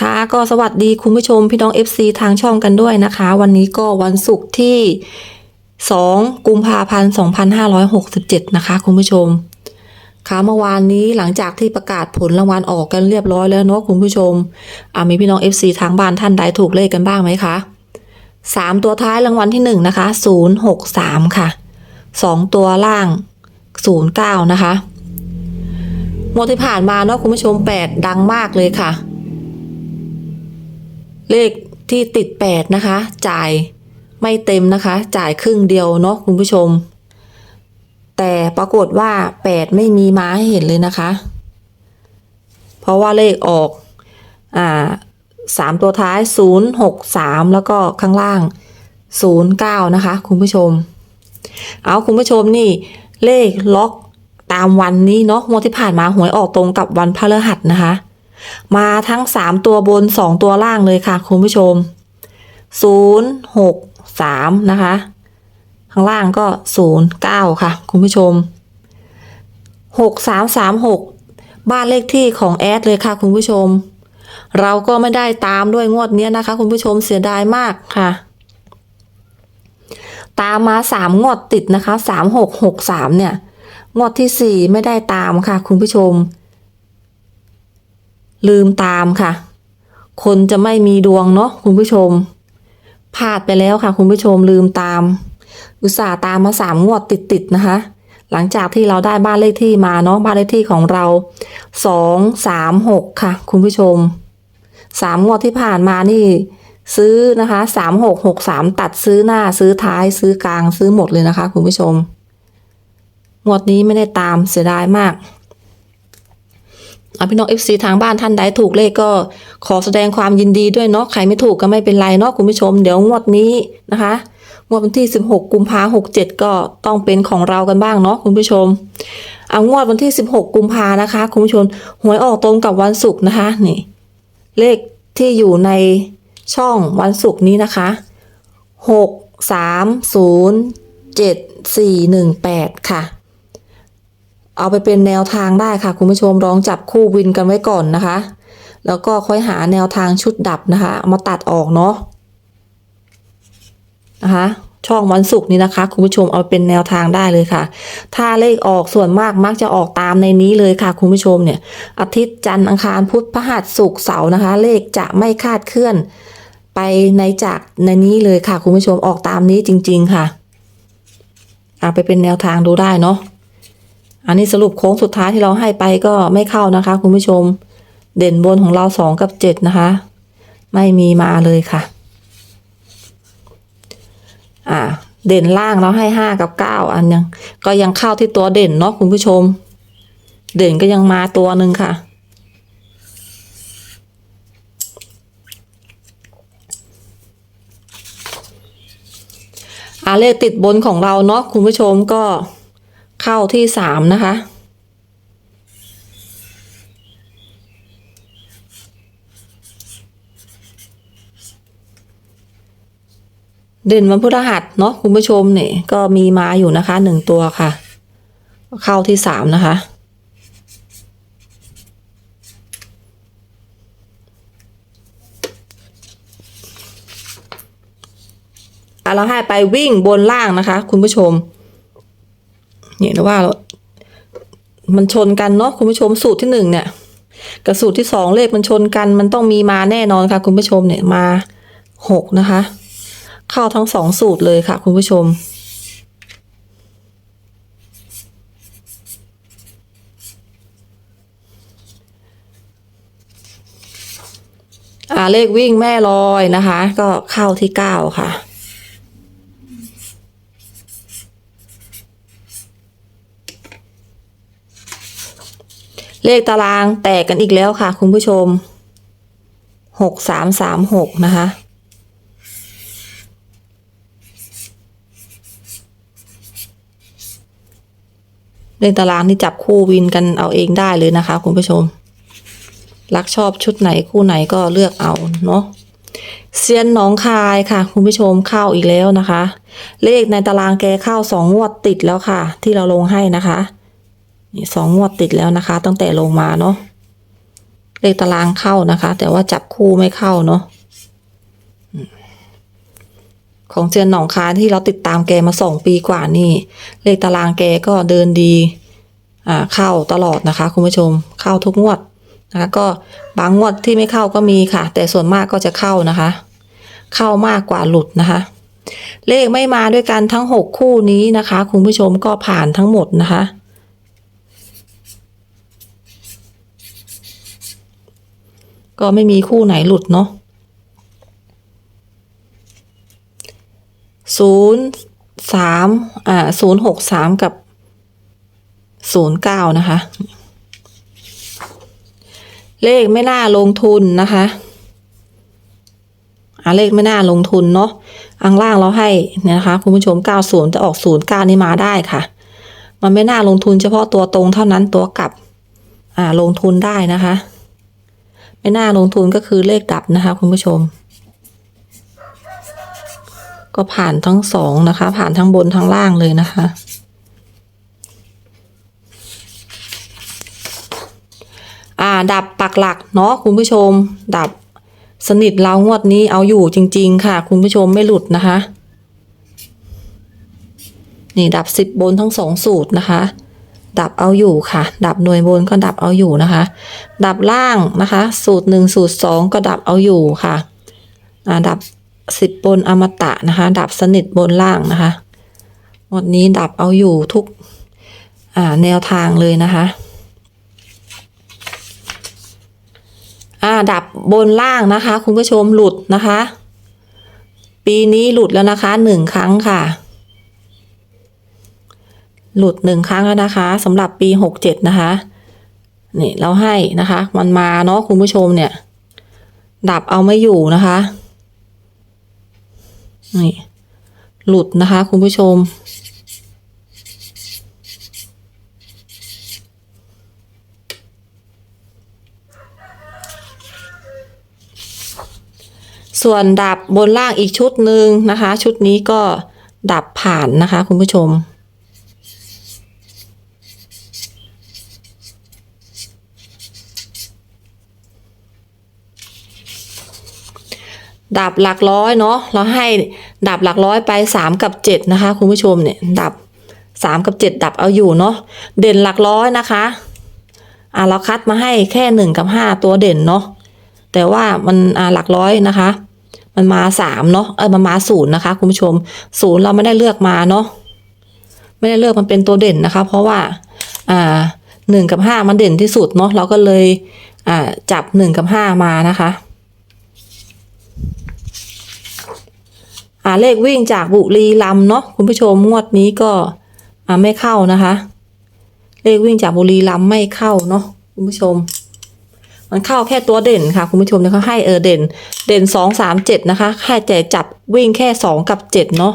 ค่ะก็สวัสดีคุณผู้ชมพี่น้อง FC ทางช่องกันด้วยนะคะ วันนี้ก็วันศุกร์ที่ 2 กุมภาพันธ์2567 นะคะ คุณผู้ชม ค่ะเมื่อวานนี้หลังจากที่ประกาศผลรางวัลออกกันเรียบร้อยแล้วเนาะคุณผู้ชมอ่ามีพี่น้อง FC ทางบ้านท่านใดถูกเลขกันบ้างไหมคะสามตัวท้ายรางวัลที่หนึ่งนะคะ 063 ค่ะสองตัวล่าง 09 นะคะงวดที่ผ่านมาเนาะคุณผู้ชม 8 ดังมากเลยค่ะ เลขที่ติด 8 นะคะ จ่ายไม่เต็มนะคะ จ่ายครึ่งเดียวเนาะคุณผู้ชม แต่ปรากฏว่า 8 ไม่มีมาให้เห็นเลยนะคะ เพราะว่าเลขออกอ่าสามตัวท้าย 0 6 3 แล้วก็ข้างล่าง 0 9 นะคะ คุณผู้ชม เอาคุณผู้ชมนี่ เลขล็อกตามวันนี้เนาะงวดที่ผ่านมาหวยออกตรงกับวันพฤหัสนะคะ มาทั้ง 3 ตัวบน 2 ตัวล่างเลยค่ะ คุณผู้ชม 0 6 3 นะคะ ข้างล่างก็ 0 9 ค่ะ คุณผู้ชม 6 3 3 6 บ้านเลขที่ของแอดเลยค่ะ คุณผู้ชม เราก็ไม่ได้ตามด้วยงวดเนี้ยนะคะ คุณผู้ชมเสียดายมากค่ะตามมาสามงวดติดนะคะสามหกหกสามเนี่ย งวดที่สี่ไม่ได้ตามค่ะ คุณผู้ชม ลืมตามค่ะ คนจะไม่มีดวงเนาะคุณผู้ชมพลาดไปแล้วค่ะ คุณผู้ชมลืมตาม อุตส่าห์ตามมาสามงวดติดๆนะคะ หลังจากที่เราได้บ้านเลขที่มาเนาะบ้านเลขที่ของเราสองสามหกค่ะ คุณผู้ชมสามงวดที่ผ่านมานี่ ซื้อนะคะสามหกหกสามตัดซื้อหน้าซื้อท้ายซื้อกลางซื้อหมดเลยนะคะ คุณผู้ชมงวดนี้ไม่ได้ตามเสียดายมาก เอาพี่น้อง FC ทางบ้านท่านใดถูกเลขก็ขอแสดงความยินดีด้วยเนาะใครไม่ถูกก็ไม่เป็นไรเนาะคุณผู้ชม เดี๋ยวงวดนี้นะคะงวดวันที่ 16 กุมภาหกเจ็ดก็ต้องเป็นของเรากันบ้างเนาะคุณผู้ชม เอางวดวันที่ 16 กุมภานะคะ คุณผู้ชมหวยออกตรงกับวันศุกร์นะคะนี่ เลขที่อยู่ในช่องวันศุกร์นี้นะคะหกสามศูนย์เจ็ดสี่หนึ่งแปดค่ะ เอาไปเป็นแนวทางได้ค่ะ คุณผู้ชมลองจับคู่วินกันไว้ก่อนนะคะ แล้วก็ค่อยหาแนวทางชุดดับนะคะเอามาตัดออกเนาะนะคะช่องวันศุกร์นี้นะคะ คุณผู้ชมเอาเป็นแนวทางได้เลยค่ะ ถ้าเลขออกส่วนมากมักจะออกตามในนี้เลยค่ะ คุณผู้ชมเนี่ย อาทิตย์จันทร์อังคารพุธพฤหัสศุกร์เสาร์นะคะ เลขจะไม่คาดเคลื่อน ไปในจากในนี้เลยค่ะ คุณผู้ชมออกตามนี้จริง ๆ ค่ะเอาไปเป็นแนวทางดูได้เนาะ อันนี้สรุปโค้งสุดท้ายที่เราให้ไปก็ไม่เข้านะคะ คุณผู้ชม เด่นบนของเราสองกับเจ็ดนะคะ ไม่มีมาเลยค่ะ อ่า เด่นล่างเราให้ห้ากับเก้าอันยัง ก็ยังเข้าที่ตัวเด่นเนาะคุณผู้ชม เด่นก็ยังมาตัวหนึ่งค่ะอาเลขติดบนของเราเนาะคุณผู้ชมก็ เข้าที่สามนะคะ เด่นวันพฤหัสเนาะคุณผู้ชมเนี่ยก็มีมาอยู่นะคะหนึ่งตัวค่ะ เข้าที่สามนะคะอะเราให้ไปวิ่งบนล่างนะคะ คุณผู้ชม เนี่ยนะว่า มันชนกันเนาะคุณผู้ชมสูตรที่หนึ่งเนี่ยกับสูตรที่สองเลขมันชนกัน มันต้องมีมาแน่นอนค่ะ คุณผู้ชมเนี่ยมาหกนะคะ เข้าทั้งสองสูตรเลยค่ะ คุณผู้ชมอ่าเลขวิ่งแม่ลอยนะคะ ก็เข้าที่เก้าค่ะ เลขตารางแตกกันอีกแล้วค่ะ คุณผู้ชมหกสามสามหกนะคะเลขตารางนี่จับคู่วินกันเอาเองได้เลยนะคะ คุณผู้ชม รักชอบชุดไหนคู่ไหนก็เลือกเอาเนาะเซียนหนองคายค่ะ คุณผู้ชมเข้าอีกแล้วนะคะ เลขในตารางแกเข้าสองงวดติดแล้วค่ะ ที่เราลงให้นะคะ นี่สองงวดติดแล้วนะคะ ตั้งแต่ลงมาเนาะเลขตารางเข้านะคะ แต่ว่าจับคู่ไม่เข้าเนาะของเจียนหนองคายที่เราติดตามแกมาสองปีกว่านี่ เลขตารางแกก็เดินดี อ่าเข้าตลอดนะคะ คุณผู้ชมเข้าทุกงวดนะคะก็บางงวดที่ไม่เข้าก็มีค่ะ แต่ส่วนมากก็จะเข้านะคะ เข้ามากกว่าหลุดนะคะ เลขไม่มาด้วยกันทั้งหกคู่นี้นะคะ คุณผู้ชมก็ผ่านทั้งหมดนะคะ ก็ไม่มีคู่ไหนหลุดเนาะศูนย์สามอ่าศูนย์หกสามกับศูนย์เก้านะคะ เลขไม่น่าลงทุนนะคะอ่าเลขไม่น่าลงทุนเนาะอังล่างเราให้เนี่ยนะคะคุณผู้ชม 90 จะออก 09 นี่มาได้ค่ะ มันไม่น่าลงทุนเฉพาะตัวตรงเท่านั้นตัวกลับ อ่าลงทุนได้นะคะ ไม่น่าลงทุนก็คือเลขดับนะคะคุณผู้ชม ก็ผ่านทั้งสองนะคะ ผ่านทั้งบนทั้งล่างเลยนะคะ อ่า ดับปักหลักเนาะคุณผู้ชม ดับสนิทเรางวดนี้เอาอยู่จริง ๆ ค่ะ คุณผู้ชมไม่หลุดนะคะ นี่ดับสิบบนทั้งสองสูตรนะคะ ดับเอาอยู่ค่ะ ดับหน่วยบนก็ดับเอาอยู่นะคะ ดับล่างนะคะ สูตรหนึ่งสูตรสองก็ดับเอาอยู่ค่ะอ่าดับสิบนอมตะนะคะ ดับสนิทบนล่างนะคะงวดนี้ดับเอาอยู่ทุกแนวทางเลยนะคะอ่าดับบนล่างนะคะ คุณผู้ชมหลุดนะคะ ปีนี้หลุดแล้วนะคะหนึ่งครั้งค่ะ หลุดหนึ่งครั้งแล้วนะคะสำหรับปีหกเจ็ดนะคะนี่เราให้นะคะ มันมาเนาะคุณผู้ชมเนี่ย ดับเอาไม่อยู่นะคะนี่หลุดนะคะ คุณผู้ชม ส่วนดับบนล่างอีกชุดหนึ่งนะคะ ชุดนี้ก็ดับผ่านนะคะ คุณผู้ชม ดับหลักร้อยเนาะเราให้ดับหลักร้อยไปสามกับเจ็ดนะคะ คุณผู้ชมเนี่ยดับสามกับเจ็ดดับเอาอยู่เนาะเด่นหลักร้อยนะคะอ่าเราคัดมาให้แค่หนึ่งกับห้าตัวเด่นเนาะแต่ว่ามันอ่าหลักร้อยนะคะ มันมาสามเนาะเออมันมาศูนย์นะคะ คุณผู้ชมศูนย์เราไม่ได้เลือกมาเนาะไม่ได้เลือกมันเป็นตัวเด่นนะคะ เพราะว่าอ่าหนึ่งกับห้ามันเด่นที่สุดเนาะเราก็เลยอ่าจับหนึ่งกับห้ามานะคะ อ่าเลขวิ่งจากบุรีรัมเนาะคุณผู้ชมงวดนี้ก็อ่าไม่เข้านะคะ เลขวิ่งจากบุรีรัมไม่เข้าเนาะคุณผู้ชม มันเข้าแค่ตัวเด่นค่ะ คุณผู้ชมเนี่ยเขาให้เออเด่น เด่นสองสามเจ็ดนะคะแค่แต่จับวิ่งแค่สองกับเจ็ดเนาะ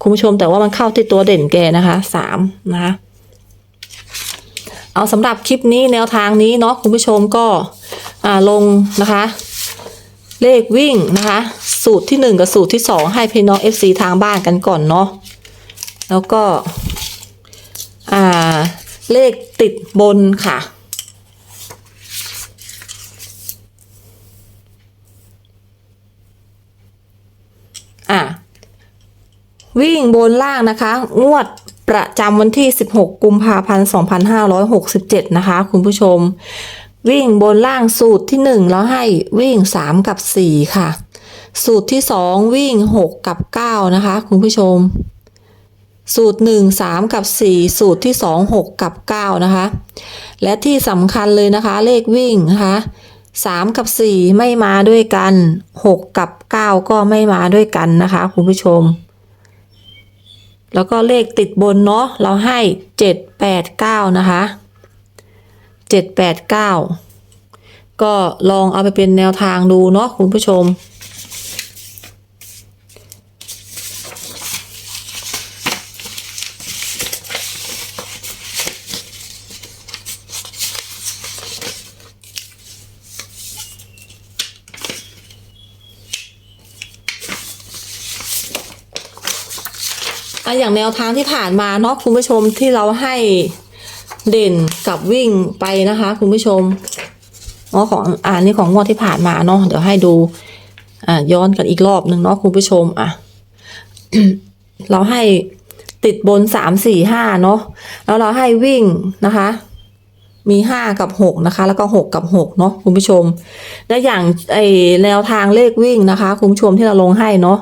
คุณผู้ชมแต่ว่ามันเข้าที่ตัวเด่นแกนะคะสามนะคะเอาสำหรับคลิปนี้แนวทางนี้เนาะคุณผู้ชมก็อ่าลงนะคะ เลขวิ่งนะคะ สูตรที่หนึ่งกับสูตรที่สองให้พี่น้อง FC ทางบ้านกันก่อนเนาะแล้วก็ อ่า เลขติดบนค่ะ อะวิ่งบนล่างนะคะ งวดประจำวันที่ 16 กุมภาพันธ์ 2567 นะคะ คุณผู้ชม วิ่งบนล่างสูตรที่1แล้วให้วิ่ง 3 กับ 4 ค่ะ สูตรที่ 2 วิ่ง 6 กับ 9 นะคะ คุณผู้ชม สูตร 1 3 กับ 4 สูตรที่ 2 6 กับ 9 นะคะ และที่สำคัญเลยนะคะ เลขวิ่งนะคะ3 กับ 4 ไม่มาด้วยกัน 6 กับ 9 ก็ไม่มาด้วยกันนะคะ คุณผู้ชม แล้วก็เลขติดบนเนาะเราให้ 7 8 9 นะคะ 7 8 9ก็ลองเอาไปเป็นแนวทางดูเนาะคุณผู้ชมอะอย่างแนวทางที่ผ่านมาเนาะคุณผู้ชมที่เราให้ เด่นกับวิ่งไปนะคะ คุณผู้ชมเนาะของอ่านี่ของงวดที่ผ่านมาเนาะเดี๋ยวให้ดู อ่าย้อนกันอีกรอบหนึ่งเนาะคุณผู้ชมอะเราให้ติดบนสามสี่ห้าเนาะแล้วเราให้วิ่งนะคะ มีห้ากับหกนะคะ แล้วก็หกกับหกเนาะคุณผู้ชม และอย่างไอแนวทางเลขวิ่งนะคะ คุณผู้ชมที่เราลงให้เนาะ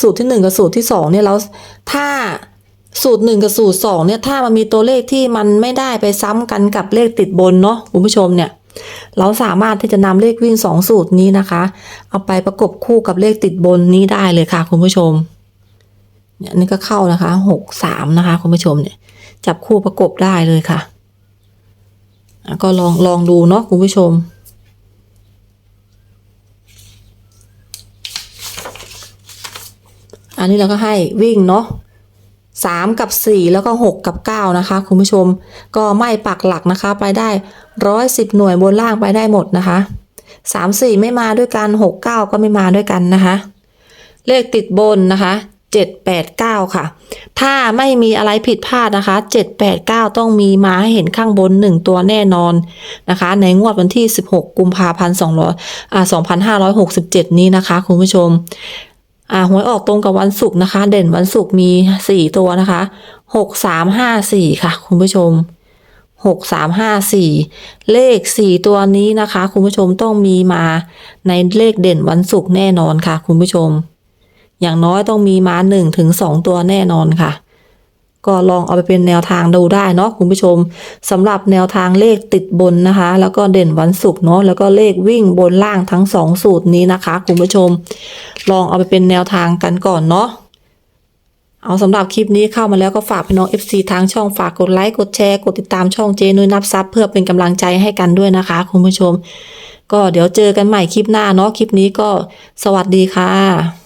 สูตรที่หนึ่งกับสูตรที่สองเนี่ยเราถ้า สูตรหนึ่งกับสูตรสองเนี่ยถ้ามันมีตัวเลขที่มันไม่ได้ไปซ้ำกันกับเลขติดบนเนาะคุณผู้ชมเนี่ย เราสามารถที่จะนำเลขวิ่งสองสูตรนี้นะคะ เอาไปประกบคู่กับเลขติดบนนี้ได้เลยค่ะ คุณผู้ชมเนี่ยนี่ก็เข้านะคะหกสามนะคะ คุณผู้ชมเนี่ย จับคู่ประกบได้เลยค่ะก็ลองลองดูเนาะคุณผู้ชมอันนี้เราก็ให้วิ่งเนาะ สามกับสี่แล้วก็หกกับเก้านะคะ คุณผู้ชม ก็ไม่ปักหลักนะคะ ไปได้ร้อยสิบหน่วยบนล่างไปได้หมดนะคะสามสี่ไม่มาด้วยกันหกเก้าก็ไม่มาด้วยกันนะคะ เลขติดบนนะคะเจ็ดแปดเก้าค่ะ ถ้าไม่มีอะไรผิดพลาดนะคะเจ็ดแปดเก้าต้องมีมาให้เห็นข้างบนหนึ่งตัวแน่นอนนะคะ ในงวดวันที่สิบหกกุมภาพันธ์สองร้อยอ่าสองพันห้าร้อยหกสิบเจ็ดนี้นะคะ คุณผู้ชม อ่าหวยออกตรงกับวันศุกร์นะคะ เด่นวันศุกร์มีสี่ตัวนะคะหกสามห้าสี่ค่ะ คุณผู้ชมหกสามห้าสี่เลขสี่ตัวนี้นะคะ คุณผู้ชมต้องมีมาในเลขเด่นวันศุกร์แน่นอนค่ะ คุณผู้ชม อย่างน้อยต้องมีมาหนึ่งถึงสองตัวแน่นอนค่ะ ก็ลองเอาไปเป็นแนวทางดูได้เนาะคุณผู้ชมสำหรับแนวทางเลขติดบนนะคะ แล้วก็เด่นวันศุกร์เนาะแล้วก็เลขวิ่งบนล่างทั้งสองสูตรนี้นะคะ คุณผู้ชม ลองเอาไปเป็นแนวทางกันก่อนเนาะเอาสำหรับคลิปนี้เข้ามาแล้วก็ฝากพี่น้อง FC ทางช่องฝากกดไลค์กดแชร์กดติดตามช่องเจนุ้ยนับซับเพื่อเป็นกำลังใจให้กันด้วยนะคะ คุณผู้ชม ก็เดี๋ยวเจอกันใหม่คลิปหน้าเนาะคลิปนี้ก็สวัสดีค่ะ